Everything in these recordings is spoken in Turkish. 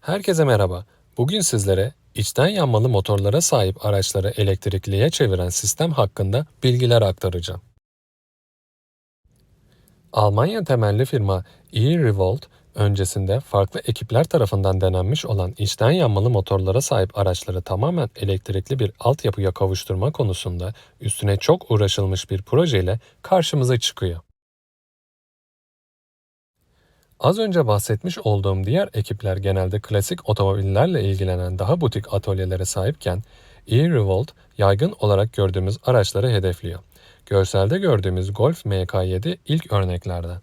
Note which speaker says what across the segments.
Speaker 1: Herkese merhaba. Bugün sizlere içten yanmalı motorlara sahip araçları elektrikliye çeviren sistem hakkında bilgiler aktaracağım. Almanya temelli firma e-Revolt, öncesinde farklı ekipler tarafından denenmiş olan içten yanmalı motorlara sahip araçları tamamen elektrikli bir altyapıya kavuşturma konusunda üstüne çok uğraşılmış bir projeyle karşımıza çıkıyor. Az önce bahsetmiş olduğum diğer ekipler genelde klasik otomobillerle ilgilenen daha butik atölyelere sahipken e-Revolt yaygın olarak gördüğümüz araçları hedefliyor. Görselde gördüğümüz Golf MK7 ilk örneklerden.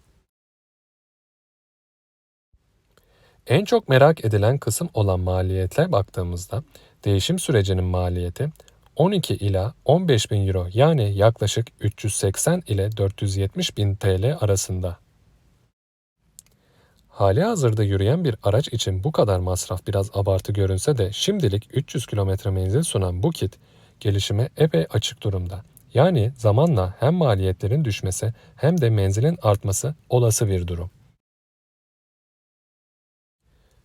Speaker 1: En çok merak edilen kısım olan maliyete baktığımızda değişim sürecinin maliyeti 12 ila 15 bin euro yani yaklaşık 380 ile 470 bin TL arasında. Hali hazırda yürüyen bir araç için bu kadar masraf biraz abartı görünse de şimdilik 300 kilometre menzil sunan bu kit gelişime epey açık durumda. Yani zamanla hem maliyetlerin düşmesi hem de menzilin artması olası bir durum.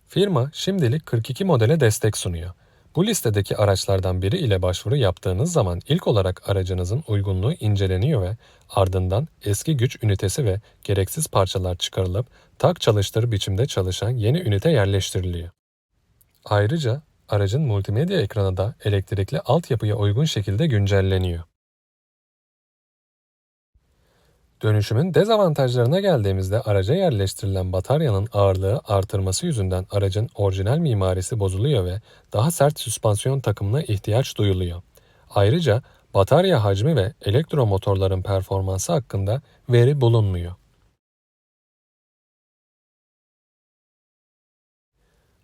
Speaker 1: Firma şimdilik 42 modele destek sunuyor. Bu listedeki araçlardan biri ile başvuru yaptığınız zaman ilk olarak aracınızın uygunluğu inceleniyor ve ardından eski güç ünitesi ve gereksiz parçalar çıkarılıp tak çalıştır biçimde çalışan yeni ünite yerleştiriliyor. Ayrıca aracın multimedya ekranı da elektrikli altyapıya uygun şekilde güncelleniyor. Dönüşümün dezavantajlarına geldiğimizde araca yerleştirilen bataryanın ağırlığı artırması yüzünden aracın orijinal mimarisi bozuluyor ve daha sert süspansiyon takımına ihtiyaç duyuluyor. Ayrıca batarya hacmi ve elektromotorların performansı hakkında veri bulunmuyor.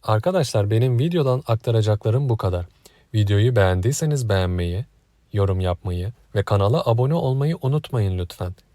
Speaker 1: Arkadaşlar benim videodan aktaracaklarım bu kadar. Videoyu beğendiyseniz beğenmeyi, yorum yapmayı ve kanala abone olmayı unutmayın lütfen.